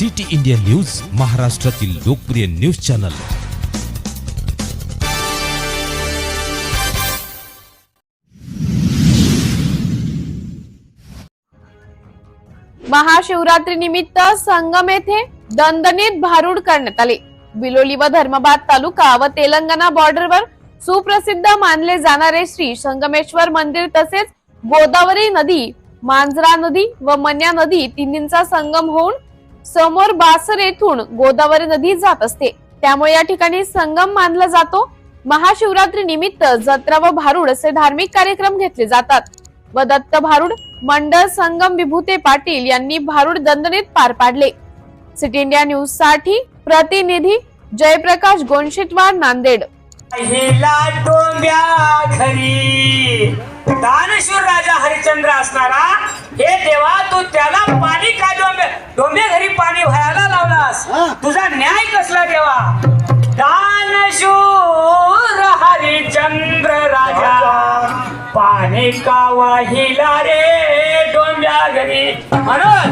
City India news महाराष्ट्रातील लोकप्रिय news channel. Mahashivratri निमित्त संगम येथे दणदणीत भारूड करण्यात आले. बिलोली व धर्माबाद तालुका व तेलंगणा बॉर्डरवर सुप्रसिद्ध मानले जाणारे श्री संगमेश्वर मंदिर तसेच गोदावरी नदी मांजरा नदी व मन्या नदी तिन्हींचा संगम होऊन समोर बासर येथून गोदावरी नदी जात असते. त्यामुळे या ठिकाणी संगम मानला जातो. महाशिवरात्री निमित्त जत्रा व भारूड असे धार्मिक कार्यक्रम घेतले जातात. व दत्त भारूड मंडळ संगम विभूते पाटील यांनी भारूड दंदनीत पार पाडले. सिटी इंडिया न्यूजसाठी प्रतिनिधी जयप्रकाश गोंशितवार नांदेड. दानशूर राजा असणारा हे देवा तू त्याला पाणी का डोंबे घरी पाणी भरायला लावलास. तुझा न्याय कसला देवा दानशूर हरिश्चंद्र राजा. पाणी का वाहिला रे डोंब्या घरी. म्हणून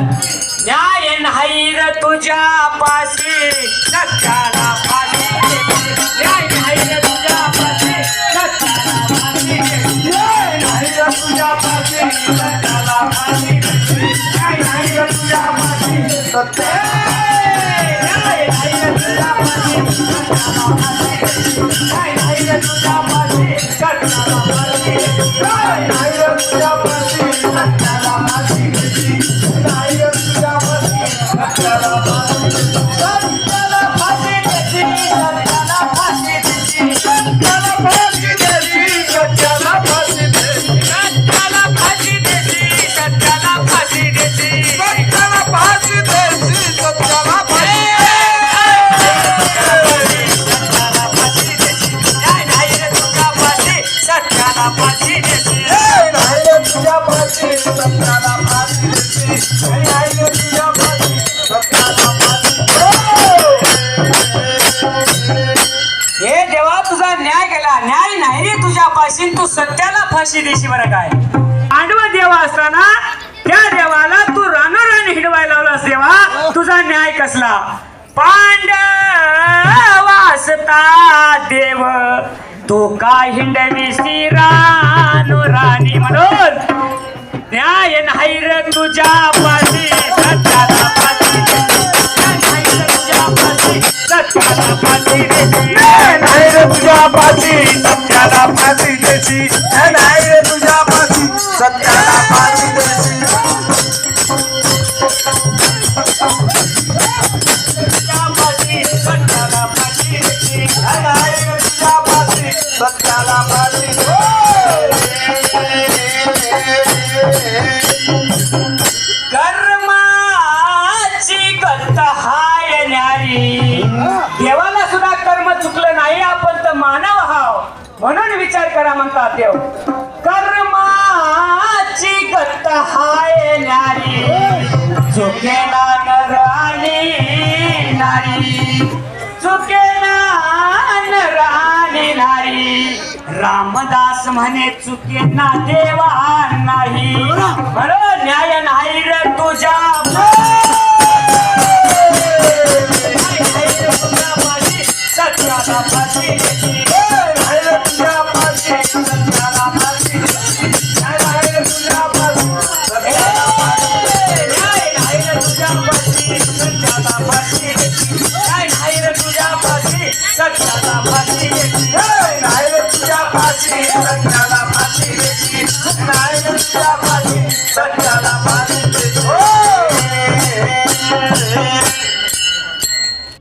न्याय नाही र तुझ्या पाशी. सत्याला फाशी Thank you. हे देवा तुझा न्याय केला. न्याय नाही रे तुझ्या पाशी तू सत्याला फाशी देशी बरं काय. पांडव देवा असताना त्या देवाला तू रानोरान हिडवायला लावलास देवा. तुझा न्याय कसला? पांडवासता देव. तू का हिंडवी रानो राणी म्हणून? पाती सत्याला पाती देसी नाही रे तुझ्या पाती सत्याला पाती देसी सत्याला पाती सत्याला पाती म्हणून विचार करा म्हणतात देव. कर्माची गत हाय नारी चुकेला नर नारी चुकेला नर नारी रामदास म्हणे चुके ना देवा नाही. बरं न्याय नाही रे तुझ्या. sakala